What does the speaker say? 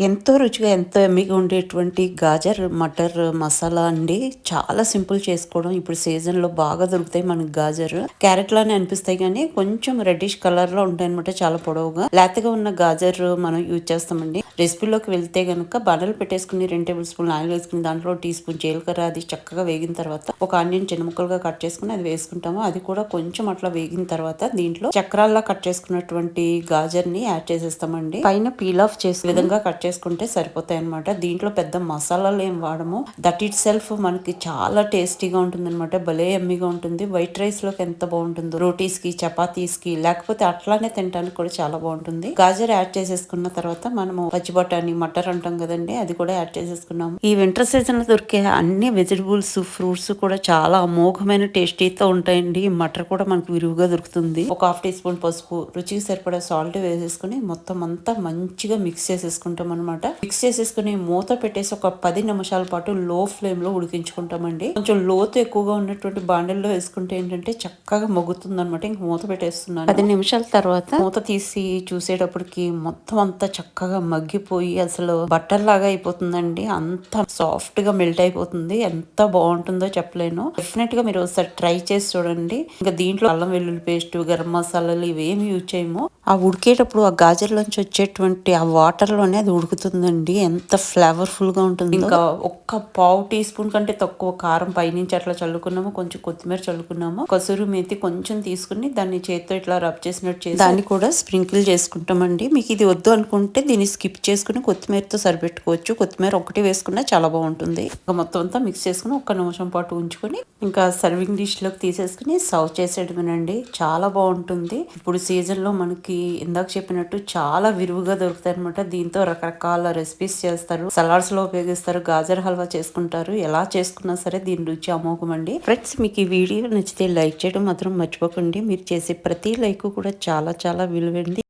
ఎంతో రుచిగా ఎంతో ఎమ్మిగా ఉండేటువంటి గాజర్ మటర్ మసాలా అండి. చాలా సింపుల్ చేసుకోవడం. ఇప్పుడు సీజన్లో బాగా దొరుకుతాయి మనకి గాజర్. క్యారెట్ లానే అనిపిస్తాయి కానీ కొంచెం రెడ్డిష్ కలర్లో ఉంటాయి అనమాట చాలా పొడవుగా. లేతగా ఉన్న గాజర్ మనం యూజ్ చేస్తామండి. రెసిపీలోకి వెళ్తే గనుక బనలు పెట్టేసుకుని రెండు టేబుల్ స్పూన్ ఆయిల్ వేసుకుని దాంట్లో టీ స్పూన్ జీలకర్ర అది చక్కగా వేగిన తర్వాత ఒక ఆనియన్ చిన్న ముక్కలుగా కట్ చేసుకుని అది వేసుకుంటాము. అది కూడా కొంచెం అట్లా వేగిన తర్వాత దీంట్లో చక్రాల్లో కట్ చేసుకున్నటువంటి గాజర్ని యాడ్ చేసేస్తామండి. పైన పీల్ ఆఫ్ చేసే విధంగా కట్ చేసుకుంటే సరిపోతాయి అనమాట దీంట్లో పెద్ద మసాలాలు ఏం వాడము. దట్ ఇట్ సెల్ఫ్ మనకి చాలా టేస్టీగా ఉంటుంది అనమాట భలే ఎమ్మిగా ఉంటుంది. వైట్ రైస్లోకి ఎంత బాగుంటుందో. రోటీస్కి చపాతీస్కి లేకపోతే అట్లానే తినడానికి కూడా చాలా బాగుంటుంది. గాజర్ యాడ్ చేసేసుకున్న తర్వాత మనము పచ్చి బఠానీ మటర్ అంటాం కదండి అది కూడా యాడ్ చేసేసుకున్నాము. ఈ వింటర్ సీజన్లో దొరికే అన్ని వెజిటబుల్స్ ఫ్రూట్స్ కూడా చాలా అమోఘమైన టేస్టీతో ఉంటాయండి. మటర్ కూడా మనకు విరివిగా దొరుకుతుంది. ఒక హాఫ్ టీ స్పూన్ పసుపు రుచికి సరిపడా సాల్ట్ వేసేసుకుని మొత్తం అంతా మంచిగా మిక్స్ చేసేసుకుంటాం అనమాట మిక్స్ చేసేసుకుని మూత పెట్టేసి ఒక పది నిమిషాల పాటు లో ఫ్లేమ్లో ఉడికించుకుంటామండి. కొంచెం లోతు ఎక్కువగా ఉన్నటువంటి బాండల్లో వేసుకుంటే ఏంటంటే చక్కగా మొగ్గుతుంది అనమాట ఇంక మూత పెట్టేస్తున్నాను. పది నిమిషాల తర్వాత మూత తీసి చూసేటప్పటికి మొత్తం అంతా చక్కగా మగ్గిపోయి అసలు బట్టర్ లాగా అయిపోతుందండి. అంత సాఫ్ట్గా మెల్ట్ అయిపోతుంది. ఎంత బాగుంటుందో చెప్పలేను. డెఫినెట్గా మీరు ఒకసారి ట్రై చేసి చూడండి. ఇంకా దీంట్లో అల్లం వెల్లుల్లి పేస్ట్ గరం మసాలాలు ఇవేమి యూజ్ చేయము. ఆ ఉడికేటప్పుడు ఆ గాజర్లోంచి వచ్చేటువంటి ఆ వాటర్లోనే అది ఉడుకుతుందండి. ఎంత ఫ్లేవర్ఫుల్గా ఉంటుంది. ఇంకా ఒక్క పావు టీ స్పూన్ కంటే తక్కువ కారం పైనుంచి అట్లా చల్లుకున్నాము. కొంచెం కొత్తిమీర చల్లుకున్నాము. కసూరి మేతి కొంచెం తీసుకుని దాన్ని చేతితో ఇట్లా రబ్ చేసినట్టు చేసి దాన్ని కూడా స్ప్రింకిల్ చేసుకుంటామండి. మీకు ఇది వద్దు అనుకుంటే దీన్ని స్కిప్ చేసుకుని కొత్తిమీరతో సరిపెట్టుకోవచ్చు. కొత్తిమీర ఒకటి వేసుకున్నా చాలా బాగుంటుంది. ఇంకా మొత్తం అంతా మిక్స్ చేసుకుని ఒక్క నిమిషం పాటు ఉంచుకొని ఇంకా సర్వింగ్ డిష్లోకి తీసేసుకుని సర్వ్ చేసేయడమేనండి. చాలా బాగుంటుంది. ఇప్పుడు సీజన్లో మనకి ఇందాక చెప్పినట్టు చాలా విరువుగా దొరుకుతాయి అనమాట దీంతో రకరకాల రెసిపీస్ చేస్తారు. సలాడ్స్లో ఉపయోగిస్తారు. గాజర్ హల్వా చేసుకుంటారు. ఎలా చేసుకున్నా సరే దీని రుచి అమోఘం అండి ఫ్రెండ్స్ మీకు ఈ వీడియో నచ్చితే లైక్ చేయడం మాత్రం మర్చిపోకండి. మీరు చేసే ప్రతి లైక్ కూడా చాలా చాలా విలువైంది